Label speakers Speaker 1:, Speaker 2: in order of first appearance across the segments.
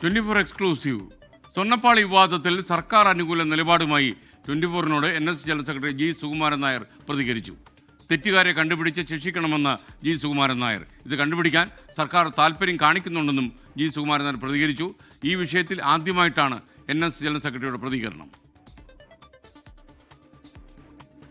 Speaker 1: Twenty four exclusive. സ്വർണപ്പാളി വിവാദത്തിൽ സർക്കാർ അനുകൂല നിലപാടുമായി twenty ഫോറിനോട് N S general secretary G Sukumaran Nair പ്രതികരിച്ചു. തെറ്റുകാരെ കണ്ടുപിടിച്ച് ശിക്ഷിക്കണമെന്ന് ജി സുകുമാരൻ നായർ. ഇത് കണ്ടുപിടിക്കാൻ സർക്കാർ താല്പര്യം കാണിക്കുന്നുണ്ടെന്നും ജി സുകുമാരൻ നായർ പ്രതികരിച്ചു. ഈ വിഷയത്തിൽ ആദ്യമായിട്ടാണ് എൻ എസ് ജനറൽ സെക്രട്ടറിയുടെ പ്രതികരണം.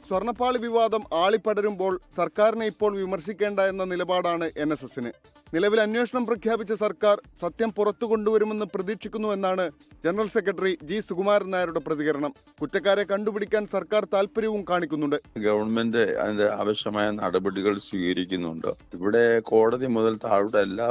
Speaker 2: സ്വർണപ്പാളി വിവാദം ആളിപ്പടരുമ്പോൾ സർക്കാരിനെ ഇപ്പോൾ വിമർശിക്കേണ്ട എന്ന നിലപാടാണ് എൻ എസ് എസിന്. നിലവിൽ അന്വേഷണം പ്രഖ്യാപിച്ച സർക്കാർ സത്യം പുറത്തു കൊണ്ടുവരുമെന്ന് പ്രതീക്ഷിക്കുന്നുവെന്നാണ് ജനറൽ സെക്രട്ടറി ജി സുകുമാരൻ നായരുടെ പ്രതികരണം. കുറ്റക്കാരെ കണ്ടുപിടിക്കാൻ സർക്കാർ താല്പര്യവും കാണിക്കുന്നുണ്ട്.
Speaker 3: ഗവൺമെന്റ് അതിന്റെ ആവശ്യമായ നടപടികൾ സ്വീകരിക്കുന്നുണ്ട്. ഇവിടെ കോടതി മുതൽ താഴോട്ട് എല്ലാ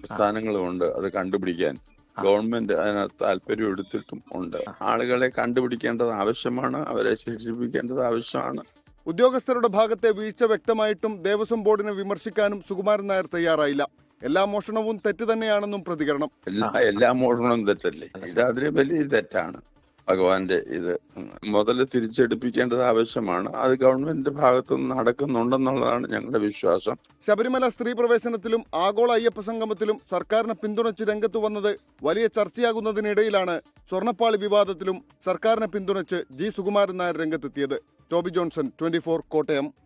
Speaker 3: പ്രസ്ഥാനങ്ങളും ഉണ്ട് അത് കണ്ടുപിടിക്കാൻ. ഗവൺമെന്റ് അതിനകത്ത് താല്പര്യം എടുത്തിട്ടും ഉണ്ട്. ആളുകളെ കണ്ടുപിടിക്കേണ്ടത് ആവശ്യമാണ് അവരെ ശിക്ഷിപ്പിക്കേണ്ടത് ആവശ്യമാണ്.
Speaker 2: ഉദ്യോഗസ്ഥരുടെ ഭാഗത്തെ വീഴ്ച വ്യക്തമായിട്ടും ദേവസ്വം ബോർഡിനെ വിമർശിക്കാനും സുകുമാരൻ നായർ തയ്യാറായില്ല. എല്ലാ മോഷണവും തെറ്റ് തന്നെയാണെന്നും പ്രതികരണം.
Speaker 3: എല്ലാ എല്ലാ മോഷണവും തെറ്റല്ലേ? ഇത് അതിലും വലിയ തെറ്റാണ്. ഭഗവാന്റെ ഇത്. മുതൽ തിരിച്ചെടുപ്പിക്കേണ്ടത് ആവശ്യമാണ്. അത് ഗവൺമെന്റിന്റെ ഭാഗത്തുനിന്ന് നടക്കുന്നുണ്ടെന്നുള്ളതാണ് ഞങ്ങളുടെ വിശ്വാസം.
Speaker 2: ശബരിമല സ്ത്രീ പ്രവേശനത്തിലും ആഗോള അയ്യപ്പ സംഗമത്തിലും സർക്കാരിനെ പിന്തുണച്ച് രംഗത്ത് വന്നത് വലിയ ചർച്ചയാകുന്നതിനിടയിലാണ് സ്വർണപ്പാളി വിവാദത്തിലും സർക്കാരിനെ പിന്തുണച്ച് ജി സുകുമാരൻ നായർ രംഗത്തെത്തിയത്. Toby Johnson twenty Kottayam.